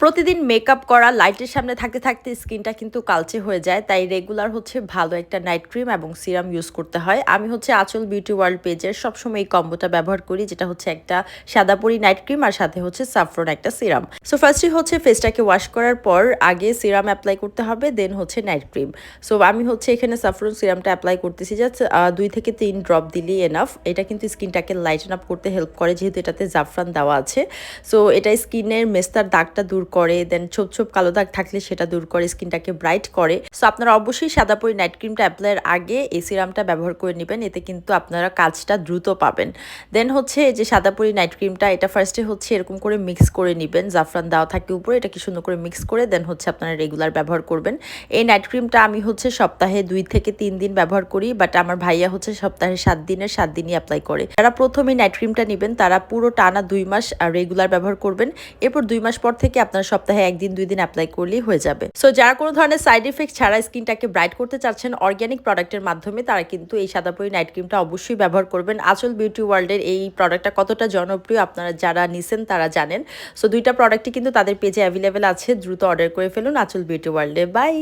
প্রতিদিন মেকআপ করা লাইটের সামনে থাকতে থাকতে স্কিনটা কিন্তু কালচে হয়ে যায়। তাই রেগুলার হচ্ছে ভালো একটা নাইট ক্রিম এবং সিরাম ইউজ করতে হয়। আমি হচ্ছে আচল বিউটি ওয়ার্ল্ড পেজের সবসময় এই কম্বোটা ব্যবহার করি, যেটা হচ্ছে একটা সাদাপুরি নাইট ক্রিম আর সাথে হচ্ছে সাফরন একটা সিরাম সো ফার্স্টই হচ্ছে ফেসটাকে ওয়াশ করার পর আগে সিরাম অ্যাপ্লাই করতে হবে দেন হচ্ছে নাইট ক্রিম সো আমি হচ্ছে এখানে সাফরন সিরামটা অ্যাপ্লাই করতেছি জাস্ট দুই থেকে তিন ড্রপ দিলেই এনাফ এটা কিন্তু স্কিনটাকে লাইটেন আপ করতে হেল্প করে, যেহেতু এটাতে জাফরান দেওয়া আছে। সো এটা স্কিনের মেস্তার দাগটা দূর করে দেন ছোপ ছোপ কালো দাগ থাকলে সেটা দূর করে, স্কিনটাকে ব্রাইট করে। সো আপনারা অবশ্যই সাদা পরি নাইট ক্রিমটা অ্যাপ্লাইয়ের আগে এই সিরামটা ব্যবহার করে নেবেন, এতে কিন্তু আপনারা কাজটা দ্রুত পাবেন। দেন হচ্ছে যে সাদা পরি নাইট ক্রিমটা এটা ফার্স্টে হচ্ছে এরকম করে মিক্স করে নেবেন, জাফরান দেওয়া থাকে উপরে, এটাকে সুন্দর করে মিক্স করে দেন হচ্ছে আপনারা রেগুলার ব্যবহার করবেন। এই নাইট ক্রিমটা আমি হচ্ছে সপ্তাহে দুই থেকে তিন দিন ব্যবহার করি বাট আমার ভাইয়া হচ্ছে সপ্তাহে সাত দিনের, সাত দিনই অ্যাপ্লাই করে। যারা প্রথমে নাইট ক্রিমটা নেবেন, তারা পুরো টানা দুই মাস রেগুলার ব্যবহার করবেন। এরপর দুই মাস পর থেকে আপনারা সপ্তাহে একদিন, দুই দিন অ্যাপ্লাই করলেই হয়ে যাবে। সো যারা কোনো ধরনের সাইড এফেক্ট ছাড়া স্কিনটাকে ব্রাইট করতে চাচ্ছেন অর্গ্যানিক প্রোডাক্টের মাধ্যমে, তারা কিন্তু এই সাদা পরি নাইট ক্রিমটা অবশ্যই ব্যবহার করবেন। আচল বিউটি ওয়ার্ল্ডের এই প্রোডাক্টটা কতটা জনপ্রিয় আপনারা যারা নিছেন, তারা জানেন। সো দুইটা প্রোডাক্টই কিন্তু তাদের পেজে অ্যাভেলেবেল আছে। দ্রুত অর্ডার করে ফেলুন আচল বিউটি ওয়ার্ল্ডে বাই